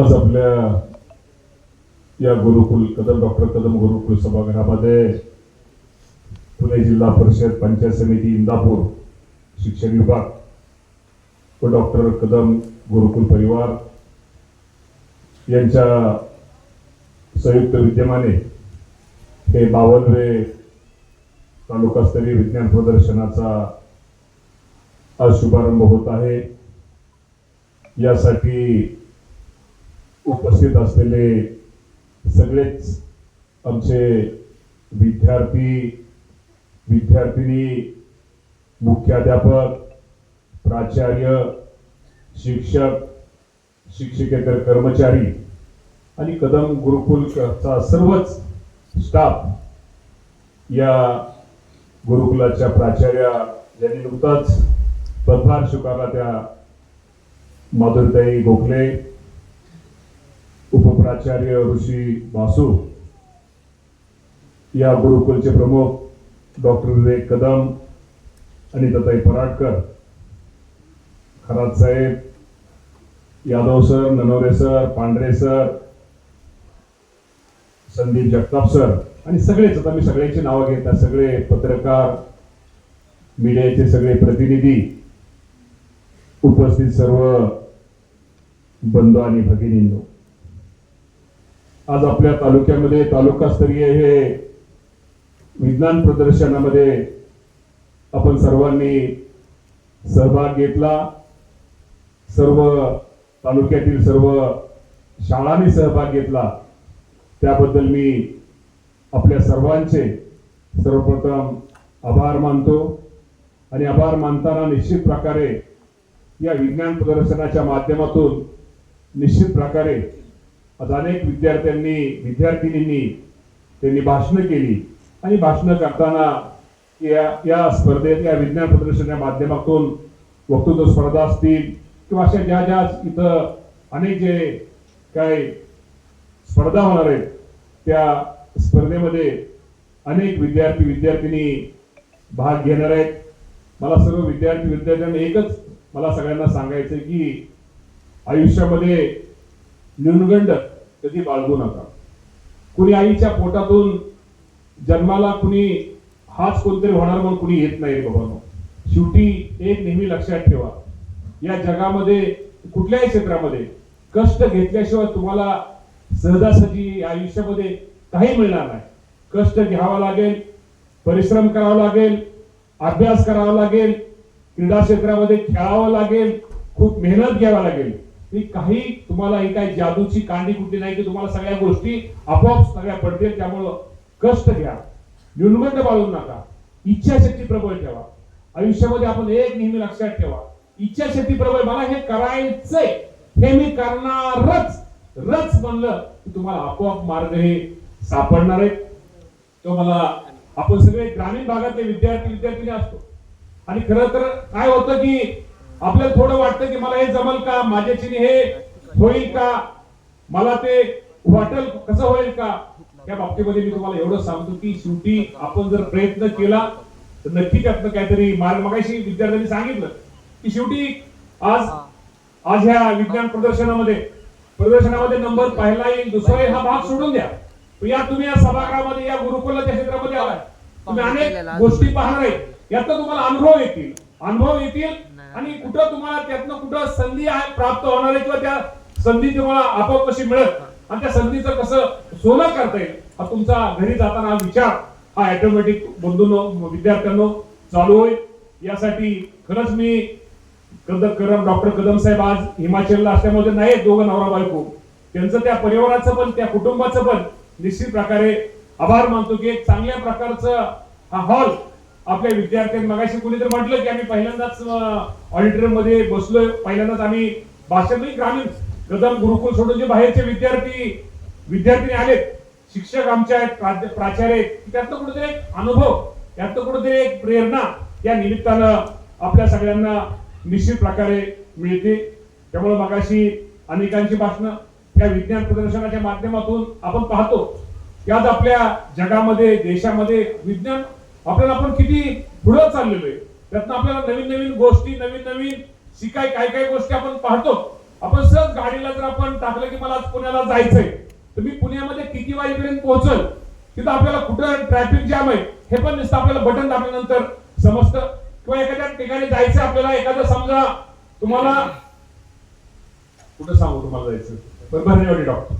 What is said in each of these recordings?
आज आपल्या या गुरुकुल कदम डॉक्टर कदम गुरुकुल सभागृहामध्ये पुणे जिल्हा परिषद पंचायत समिती इंदापूर शिक्षण विभाग व डॉक्टर कदम गुरुकुल परिवार यांच्या संयुक्त विद्यमाने हे बावनवे तालुकास्तरीय विज्ञान प्रदर्शनाचा आज शुभारंभ होत आहे यासाठी उपस्थित असलेले सगळेच आमचे विद्यार्थी विद्यार्थिनी मुख्याध्यापक प्राचार्य शिक्षक शिक्षकेतर कर्मचारी आणि कदम गुरुकुलचा सर्वच स्टाफ या गुरुकुलाच्या प्राचार्या ज्यांनी नुकताच पदभार स्वीकारला त्या माधुरताई गोखले उपप्राचार्य ऋषी वासू या गुरुकुलचे प्रमुख डॉक्टर विवेक कदम आणि पराडकर खरात साहेब Yadav sir Nanaware sir Pandhare sir Sandeep Jagtap sir आणि सगळेच आता मी सगळ्यांची नावं घेत सगळे पत्रकार मीडियाचे सगळे प्रतिनिधी उपस्थित सर्व बंधू आणि भगिनींनो. आज आपल्या तालुक्यामध्ये तालुकास्तरीय हे विज्ञान प्रदर्शनामध्ये आपण सर्वांनी सहभाग घेतला. सर्व तालुक्यातील सर्व शाळांनी सहभाग घेतला. त्याबद्दल मी आपल्या सर्वांचे सर्वप्रथम आभार मानतो. आणि आभार मानताना निश्चित प्रकारे या विज्ञान प्रदर्शनाच्या माध्यमातून निश्चित प्रकारे आज अनेक विद्यार्थ्यांनी विद्यार्थिनींनी त्यांनी भाषणं केली. आणि भाषणं करताना या या स्पर्धेत या विज्ञान प्रदर्शनाच्या माध्यमातून वक्तृत्व स्पर्धा असतील किंवा अशा ज्या ज्या इथं अनेक जे काय स्पर्धा होणार आहेत त्या स्पर्धेमध्ये अनेक विद्यार्थी विद्यार्थिनी भाग घेणार आहेत. मला सर्व विद्यार्थी विद्यार्थ्यांना एकच मला सगळ्यांना सांगायचं की आयुष्यामध्ये न्यूनगंड कधी बाळगू नका. कुणी आईच्या पोटातून जन्माला कुणी हाच कोणतरी होणार म्हणून कुणी येत नाही बाबांनो शेवटी एक नेहमी लक्षात ठेवा. या जगामध्ये कुठल्याही क्षेत्रामध्ये कष्ट घेतल्याशिवाय तुम्हाला सहजासहजी आयुष्यामध्ये काही मिळणार नाही. कष्ट घ्यावा लागेल परिश्रम करावा लागेल अभ्यास करावा लागेल क्रीडा क्षेत्रामध्ये खेळावं लागेल खूप मेहनत घ्यावी लागेल. ही काही तुम्हाला ही जादूची कांडी कुठली नाही की तुम्हाला सगळ्या गोष्टी आपोआप सगळ्या पडतील त्यामुळं कष्ट घ्या. न्यूनगंड बाळगू नका. इच्छाशक्ती प्रबळ ठेवा. आयुष्यामध्ये आपण एक नेहमी लक्षात ठेवा. इच्छाशक्ती प्रबळ मला हे करायचंय. हे मी करणारच. रच म्हणलं की तुम्हाला आपोआप मार्ग हे सापडणार आहेत. तो मला आपण सगळे ग्रामीण भागातले विद्यार्थी विद्यार्थिनी असतो. आणि खरं तर काय होतं की आपल्याला थोडं वाटतं की मला हे जमल का? माझ्याची हे होईल का? मला ते वाटेल कसं होईल का? त्या बाबतीमध्ये मी तुम्हाला एवढं सांगतो की शेवटी आपण जर प्रयत्न केला तर नक्की त्यातनं काहीतरी मार्ग. मगाशी विद्यार्थ्यांनी सांगितलं की शेवटी आज आज ह्या विज्ञान प्रदर्शनामध्ये प्रदर्शनामध्ये नंबर पहिला येईल दुसरा हा भाग सोडून द्या. या तुम्ही या सभागृहामध्ये या गुरुकुलाच्या क्षेत्रामध्ये आलाय. तुम्ही अनेक गोष्टी पाहणार आहे. याचा तुम्हाला अनुभव येतील. अनुभव येतील आणि कुठं तुम्हाला त्यातनं कुठं संधी आहे प्राप्त होणार आहे किंवा त्या संधी तुम्हाला आपोआप कशी मिळत? आणि त्या संधीचं कसं सोनं करता येईल? हा तुमचा घरी जाताना हा विचार हा ऑटोमॅटिक बंधून विद्यार्थ्यांनो चालू होईल. यासाठी खरंच मी कदम करम डॉक्टर कदम साहेब आज हिमाचलला असल्यामुळे नाही दोघं नवरा बायको त्यांचं त्या परिवाराचं पण त्या कुटुंबाचं पण निश्चित प्रकारे आभार मानतो की एक चांगल्या प्रकारचं हा हॉल आपल्या विद्यार्थ्यांनी मगाशी कुणीतरी म्हटलं की आम्ही पहिल्यांदाच ऑडिटोरियममध्ये बसलोय. पहिल्यांदाच आम्ही भाषण ग्रामीण गदम गुरुकुल सोडून जे बाहेरचे विद्यार्थी विद्यार्थी आलेत शिक्षक आमचे आहेत प्राचार्य आहेत त्यातनं कुठेतरी एक अनुभव त्यातनं कुठेतरी एक प्रेरणा या निमित्तानं आपल्या सगळ्यांना निश्चित प्रकारे मिळते. त्यामुळे मगाशी अनेकांची भाषणं त्या विज्ञान प्रदर्शनाच्या माध्यमातून आपण पाहतो. की आज आपल्या जगामध्ये देशामध्ये विज्ञान आपल्याला आपण किती पुढं चाललेलो आहे. त्यातनं आपल्याला नवीन नवीन गोष्टी नवीन नवीन शिकाय काय काय गोष्टी आपण पाहतो. आपण सहज गाडीला जर आपण टाकलं की मला आज पुण्याला जायचंय तर मी पुण्यामध्ये किती वाजेपर्यंत पोहोचल? तिथं आपल्याला कुठं ट्रॅफिक जाम आहे हे पण नुसतं आपल्याला बटन दाबल्यानंतर समजतं. किंवा एखाद्या ठिकाणी जायचं आपल्याला एखादं समजा तुम्हाला कुठं सांगू तुम्हाला जायचं? बरं भरणेवाडी डॉक्टर.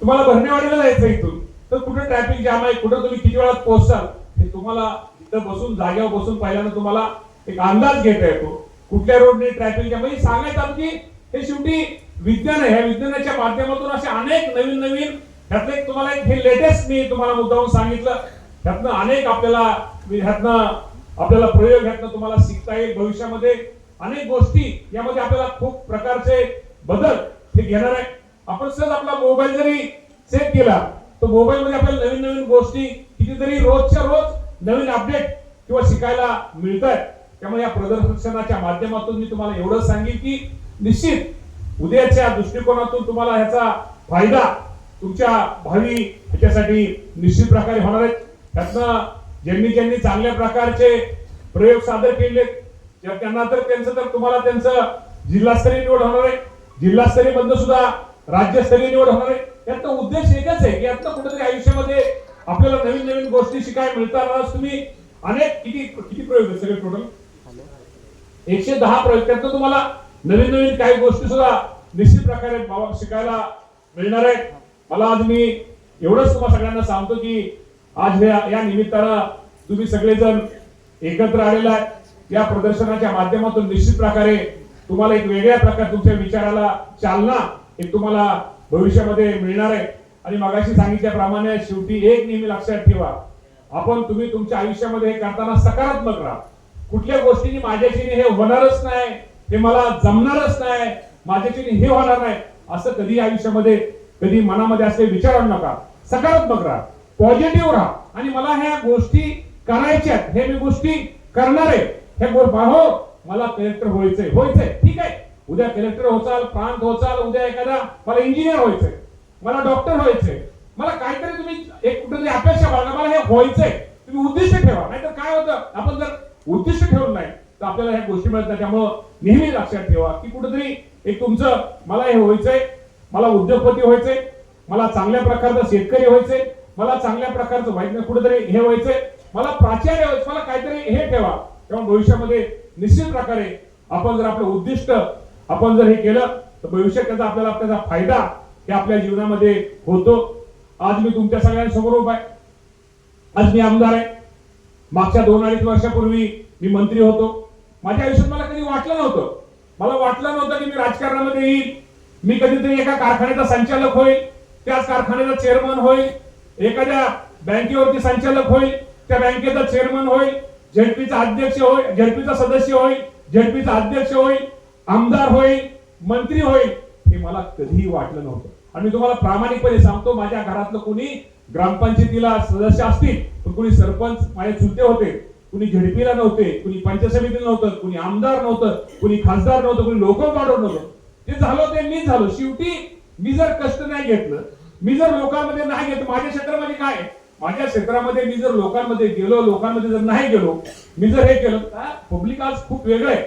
तुम्हाला भरणेवाडीला जायचं इथून. तर कुठे ट्रॅफिक जाम आहे कुठं तुम्ही किती वेळात पोहोचताल हे तुम्हाला इथं बसून जागेवर बसून पाहिल्यानं तुम्हाला एक अंदाज घेता येतो. कुठल्या रोडने ट्रॅफिक जाम म्हणजे सांगायचं की हे शेवटी विज्ञान आहे. ह्या विज्ञानाच्या माध्यमातून असे अनेक नवीन नवीन ह्यातलं एक तुम्हाला एक हे लेटेस्ट मी तुम्हाला मुद्दाहून सांगितलं. ह्यातनं अनेक आपल्याला ह्यातनं आपल्याला प्रयोग ह्यातनं तुम्हाला शिकता येईल. भविष्यामध्ये अनेक गोष्टी यामध्ये आपल्याला खूप प्रकारचे बदल हे घेणार आहे आपण सहज आपला मोबाईल जरी सेट केला तर मोबाईल मध्ये आपल्याला नवीन नवीन गोष्टी कितीतरी रोजच्या रोज नवीन अपडेट किंवा शिकायला मिळत आहेत त्यामुळे या प्रदर्शनाच्या माध्यमातून मी तुम्हाला एवढं सांगेन की निश्चित उद्याच्या दृष्टिकोनातून तुम्हाला ह्याचा फायदा तुमच्या भावी ह्याच्यासाठी निश्चित प्रकारे होणार आहेत त्यातनं ज्यांनी ज्यांनी चांगल्या प्रकारचे प्रयोग सादर केले त्यांना तर त्यांचं तर तुम्हाला त्यांचं जिल्हास्तरीय निवड होणार आहे. जिल्हास्तरीय बंद सुद्धा राज्यस्तरीय निवड होणार आहे. याचा उद्देश एकच आहे की यातनं कुठेतरी आयुष्यामध्ये आपल्याला नवीन नवीन गोष्टी शिकायला मिळतात. आज तुम्ही अनेक किती किती प्रयोग आहेत सगळे टोटल एकशे दहा प्रयोग. त्यातनं तुम्हाला नवीन नवीन काही गोष्टी सुद्धा निश्चित प्रकारे बाबा शिकायला मिळणार आहेत. मला आज मी एवढंच तुम्हाला सगळ्यांना सांगतो की आज या या निमित्तानं तुम्ही सगळेजण एकत्र आलेला आहे. या प्रदर्शनाच्या माध्यमातून निश्चित प्रकारे तुम्हाला एक वेगळ्या प्रकारे तुमच्या विचाराला चालना एक तुम्हाला भविष्यामध्ये मिळणार आहे. आणि मगाशी सांगितल्याप्रमाणे शेवटी एक नेहमी लक्षात ठेवा. आपण तुम्ही तुमच्या आयुष्यामध्ये हे करताना सकारात्मक राहा. कुठल्या गोष्टीने माझ्याशी हे होणारच नाही. हे मला जमणारच नाही. माझ्याशी हे होणार नाही. असं कधी आयुष्यामध्ये कधी मनामध्ये असे विचारू नका. सकारात्मक राहा. पॉझिटिव्ह राहा. आणि मला ह्या गोष्टी करायच्यात. हे मी गोष्टी करणार. आहे हे गोष्ट हो मला कलेक्टर व्हायचंय व्हायचंय. ठीक आहे? उद्या कलेक्टर होचाल प्रांत होचाल उद्या एखादा मला इंजिनियर व्हायचंय मला डॉक्टर व्हायचंय मला काहीतरी तुम्ही एक कुठेतरी अपेक्षा बाळगा मला हे व्हायचंय तुम्ही उद्दिष्ट ठेवा. नाहीतर काय होतं आपण जर उद्दिष्ट ठेवलं नाही तर आपल्याला ह्या गोष्टी मिळत नाही. त्यामुळं नेहमी लक्षात ठेवा की कुठेतरी एक तुमचं मला हे व्हायचंय मला उद्योगपती व्हायचंय मला चांगल्या प्रकारचं शेतकरी व्हायचंय मला चांगल्या प्रकारचं व्हायचं कुठेतरी हे व्हायचंय मला प्राचार्य व्हायचं मला काहीतरी हे ठेवा. तेव्हा भविष्यामध्ये निश्चित प्रकारे आपण जर आपलं उद्दिष्ट आपण जर हे केलं तर भविष्यात त्याचा आपल्याला त्याचा फायदा हे आपल्या जीवनामध्ये होतो. आज मी तुमच्या सगळ्यांसमोर उभा आहे. आज मी आमदार आहे. मागच्या दोन अडीच वर्षापूर्वी मी मंत्री होतो. माझ्या आयुष्यात मला कधी वाटलं नव्हतं. मला वाटलं नव्हतं की मी राजकारणामध्ये येईल. मी कधीतरी एका कारखान्याचा संचालक होईल. त्याच कारखान्याचा चेअरमन होईल. एखाद्या बँकेवरती संचालक होईल. त्या बँकेचा चेअरमन होईल. झेडपीचा अध्यक्ष होईल. झेडपीचा सदस्य होईल. झेडपीचा अध्यक्ष होईल. आमदार होईल मंत्री होईल हे मला कधीही वाटलं नव्हतं. आणि मी तुम्हाला प्रामाणिकपणे सांगतो माझ्या घरातलं कोणी ग्रामपंचायतीला सदस्य असतील पण कोणी सरपंच माझे चुलते होते कुणी झेडपीला नव्हते कुणी पंचायत समितीला नव्हतं कुणी आमदार नव्हतं कुणी खासदार नव्हतं कुणी लोकल पाडवर नव्हतं. ते झालं ते मी झालो. शेवटी मी जर कष्ट नाही घेतलं मी जर लोकांमध्ये नाही घेतलं माझ्या क्षेत्रामध्ये काय? माझ्या क्षेत्रामध्ये मी जर लोकांमध्ये गेलो लोकांमध्ये जर नाही गेलो मी जर हे केलं पब्लिक आज खूप वेगळं आहे.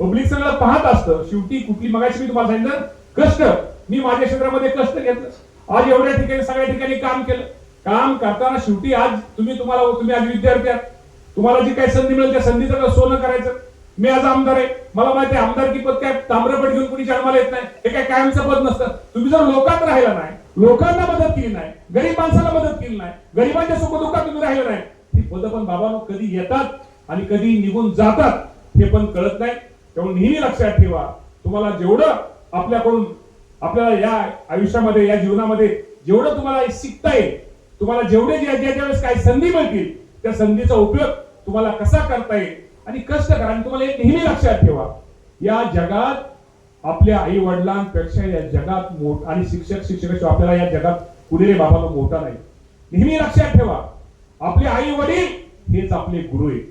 पब्लिक सगळं पाहत असतं. शेवटी कुठली मगाशी मी तुम्हाला सांगितलं कष्ट. मी माझ्या क्षेत्रामध्ये कष्ट घेतलं. आज एवढ्या ठिकाणी सगळ्या ठिकाणी काम केलं. काम करताना शेवटी आज तुम्ही तुम्हाला तुम्ही आज विद्यार्थी आहात. तुम्हाला जी काही संधी मिळेल त्या संधीचं सोनं करायचं. मी आज आमदार आहे. मला माहिती आहे आमदारकी पद काय? ताम्रपट घेऊन कुणी जन्माला येत नाही. हे काय कायमचं पद नसतं. तुम्ही जर लोकात राहिला नाही लोकांना मदत केली नाही गरीब माणसाला मदत केली नाही गरिबांच्या सुखदुःखात तुम्ही राहिलं नाही ही पद पण बाबा कधी येतात आणि कधी निघून जातात हे पण कळत नाही. त्यामुळे नेहमी लक्षात ठेवा तुम्हाला जेवढं आपल्याकडून आपल्याला या आयुष्यामध्ये या जीवनामध्ये जेवढं तुम्हाला शिकता येईल तुम्हाला जेवढे ज्या ज्या ज्यावेळेस काही संधी मिळतील त्या संधीचा उपयोग तुम्हाला कसा करता येईल आणि कष्ट करा आणि तुम्हाला एक नेहमी लक्षात ठेवा. या जगात आपल्या आई वडिलांपेक्षा या जगात मोठ आणि शिक्षक शिक्षकाशिवाय आपल्याला या जगात कुणीही बाबाला मोठा नाही. नेहमी लक्षात ठेवा आपले आई वडील हेच आपले गुरु आहेत.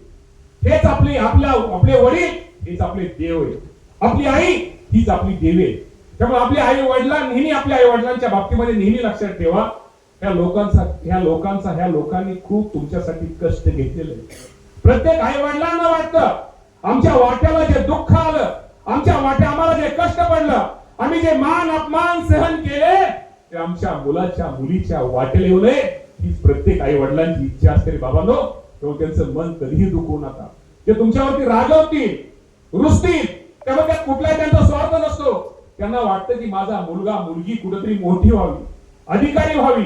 हेच आपले आपल्या आपले वडील हेच आपले देव आहे. आपली आई हीच आपली देवी आहे. त्यामुळे आपली आई वडिला नेहमी आपल्या आई वडिलांच्या बाबतीमध्ये नेहमी लक्षात ठेवा. ह्या लोकांचा ह्या लोकांचा ह्या लोकांनी खूप तुमच्यासाठी कष्ट घेतलेले प्रत्येक आई वडिलांना वाटतं आमच्या वाट्याला जे दुःख आलं आमच्या वाट्या आम्हाला जे कष्ट पडलं आम्ही जे मान अपमान सहन केले ते आमच्या मुलाच्या मुलीच्या वाटेल येऊ नये. हीच प्रत्येक आई वडिलांची इच्छा असते बाबा बाबांनो. तेव्हा त्यांचं मन कधीही दुखवू नका. ते तुमच्यावरती रागवतील रुसतील त्यामुळे त्यात कुठलाही त्यांचा स्वार्थ नसतो. त्यांना वाटतं की माझा मुलगा मुलगी कुठेतरी मोठी व्हावी अधिकारी व्हावी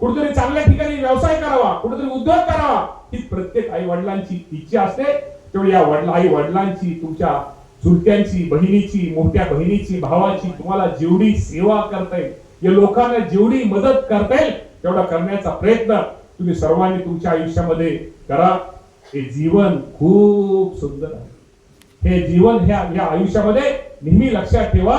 कुठेतरी चांगल्या ठिकाणी व्यवसाय करावा कुठेतरी उद्योग करावा. ही प्रत्येक आई वडिलांची इच्छा असते. तेवढी या वडिला आई वडिलांची तुमच्या चुलत्यांची बहिणीची मोठ्या बहिणीची भावाची तुम्हाला जेवढी सेवा करता येईल या लोकांना जेवढी मदत करता येईल तेवढा करण्याचा प्रयत्न तुम्ही सर्वांनी तुमच्या आयुष्यामध्ये करा. हे जीवन खूप सुंदर आहे. हे जीवन ह्या या आयुष्यामध्ये नेहमी लक्षात ठेवा.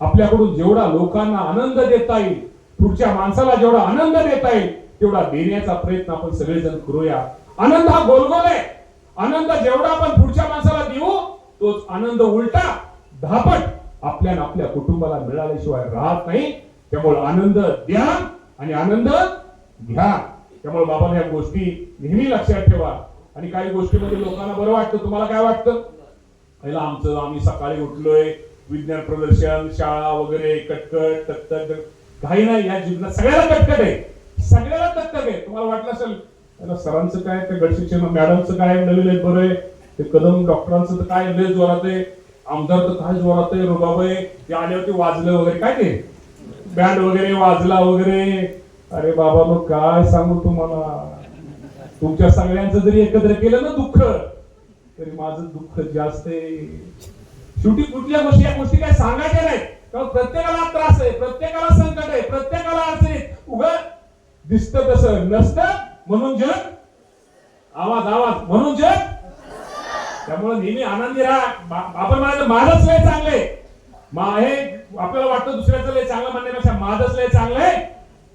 आपल्याकडून जेवढा लोकांना आनंद देता येईल पुढच्या माणसाला जेवढा आनंद देता येईल तेवढा देण्याचा प्रयत्न आपण सगळेजण करूया. आनंद हा गोलगोल आहे. आनंद जेवढा आपण पुढच्या माणसाला देऊ तोच आनंद उलटा धापट आपल्या आपल्या कुटुंबाला मिळाल्याशिवाय राहत नाही. त्यामुळे आनंद द्या आणि आनंद घ्या. त्यामुळे बाबा या गोष्टी नेहमी लक्षात ठेवा. आणि काही गोष्टीमध्ये लोकांना बरं वाटतं. तुम्हाला काय वाटतं? पहिला आमचं आम्ही सकाळी उठलोय विज्ञान प्रदर्शन शाळा वगैरे कटकट तकतक काही नाही या जीवनात सगळ्याला कटकट आहे. सगळ्याला तकतक आहे. तुम्हाला वाटलं असेल त्याला सरांचं काय ते गटशिक्षण मॅडमचं काय नवीन आहे बरं आहे. ते कदम डॉक्टरांचं तर काय लय जोरात आहे. आमदार तर काय जोरात आहे रुबाब आहे. ते होते वाजलं वगैरे काय ते? बँड वगैरे वाजला वगैरे. अरे बाबा मग काय सांगू तुम्हाला? तुमच्या सगळ्यांचं जरी एकत्र केलं ना दुःख तरी माझं दुःख जास्त आहे. शेवटी कुठल्या गोष्टी या गोष्टी काय सांगायच्या नाहीत. कारण प्रत्येकाला त्रास आहे प्रत्येकाला संकट आहे प्रत्येकाला अडचणी उग दिसत तसं नसतं म्हणून जग आवाज आवाज म्हणून जग त्यामुळे नेहमी आनंदी राहा. आपण म्हणायचं माझंच लय चांगले मा हे आपल्याला वाटतं दुसऱ्याचं लय चांगलं म्हणण्यापेक्षा माझंच लय चांगलंय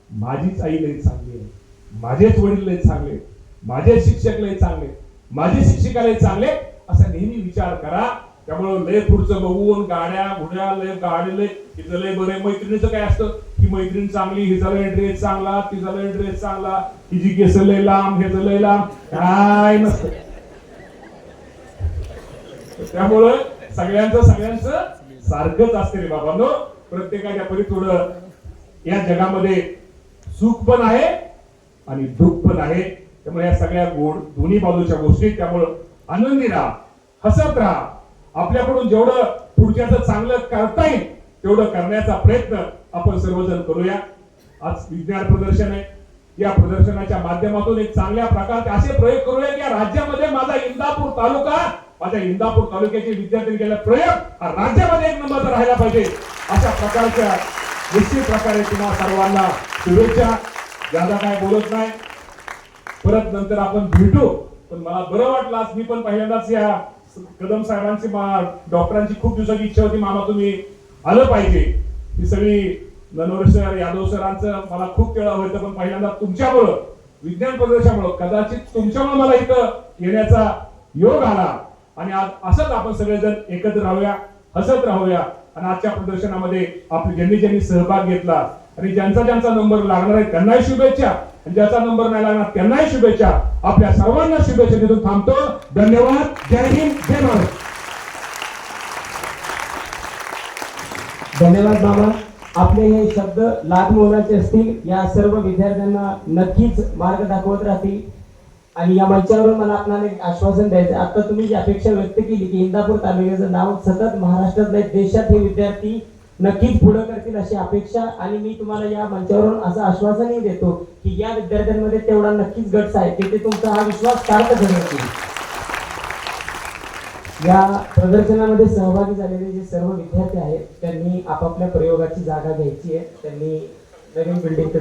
माझीच आई लय चांगली आहे. माझेच वडील लय चांगले माझे शिक्षक लय चांगले माझे शिक्षिकालय चांगले असा नेहमी विचार करा. त्यामुळे लय पुढचं बघून गाड्या घुड्या लय गाडी लय हिचं लय बरं मैत्रिणीचं काय असतं? की मैत्रीण चांगली हिचा लय ड्रेस चांगला तिचा लय ड्रेस चांगला हिची केस लय लांब ह्याचं लय लांब काय नसतं. त्यामुळं सगळ्यांचं सगळ्यांचं सारखंच असते रे बाबांनो. प्रत्येकाच्या परी थोडं या जगामध्ये सुख पण आहे आणि दुःख पण आहे. त्यामुळे या सगळ्या गोड दोन्ही बाजूच्या गोष्टी आहेत. त्यामुळं आनंदी राहा हसत राहा. आपल्याकडून जेवढं पुढच्याचं चांगलं करता येईल तेवढं करण्याचा प्रयत्न आपण सर्वजण करूया. आज विज्ञान प्रदर्शन आहे. या प्रदर्शनाच्या माध्यमातून एक चांगल्या प्रकारचे असे प्रयोग करूया की या राज्यामध्ये माझा इंदापूर तालुका माझ्या इंदापूर तालुक्याचे विद्यार्थी केलेला प्रयोग हा राज्यामध्ये एक नंबरचा राहायला पाहिजे. अशा प्रकारच्या निश्चित प्रकारे तुम्हाला सर्वांना शुभेच्छा. ज्यादा काय बोलत नाही? परत नंतर आपण भेटू. पण मला बरं वाटलं आज मी पण पहिल्यांदाच या कदम साहेबांची डॉक्टरांची खूप दिवसाची इच्छा होती मामा तुम्ही आलं पाहिजे. ही सगळी ननवरे सर यादव सरांचं मला खूप वेळा होतं पण पहिल्यांदा तुमच्यामुळं विज्ञान प्रदर्शनामुळं कदाचित तुमच्यामुळे मला इथं येण्याचा योग आला. आणि आज असंच आपण सगळेजण एकत्र राहूया हसत राहूया. आणि आजच्या प्रदर्शनामध्ये आपले ज्यांनी ज्यांनी सहभाग घेतला आणि ज्यांचा ज्यांचा नंबर लागणार आहे त्यांनाही शुभेच्छा. ज्याचा नंबर नाही लागणार त्यांनाही शुभेच्छा. आपल्या सर्वांना शुभेच्छा तिथून थांबतो. धन्यवाद. जय हिंद. जय महाराष्ट्र धन्यवाद बाबा. आपले हे शब्द लाख मोलाचे असतील. या सर्व विद्यार्थ्यांना नक्कीच मार्ग दाखवत राहतील. आणि या मंचावरून मला आपल्याला एक आश्वासन द्यायचं आता तुम्ही जी अपेक्षा व्यक्त केली की इंदापूर तालुक्याचं नाव सतत महाराष्ट्रात नाही देशात हे विद्यार्थी नक्कीच पुढे करतील अशी अपेक्षा आणि मी तुम्हाला या मंचावरून असं आश्वासनही देतो की या विद्यार्थ्यांमध्ये तेवढा नक्कीच गट्स आहे की ते तुमचा हा विश्वास सार्थ करतील या प्रदर्शनामध्ये सहभागी झालेले जे सर्व विद्यार्थी आहेत त्यांनी आपापल्या प्रयोगाची जागा घ्यायची आहे. त्यांनी नवीन बिल्डिंग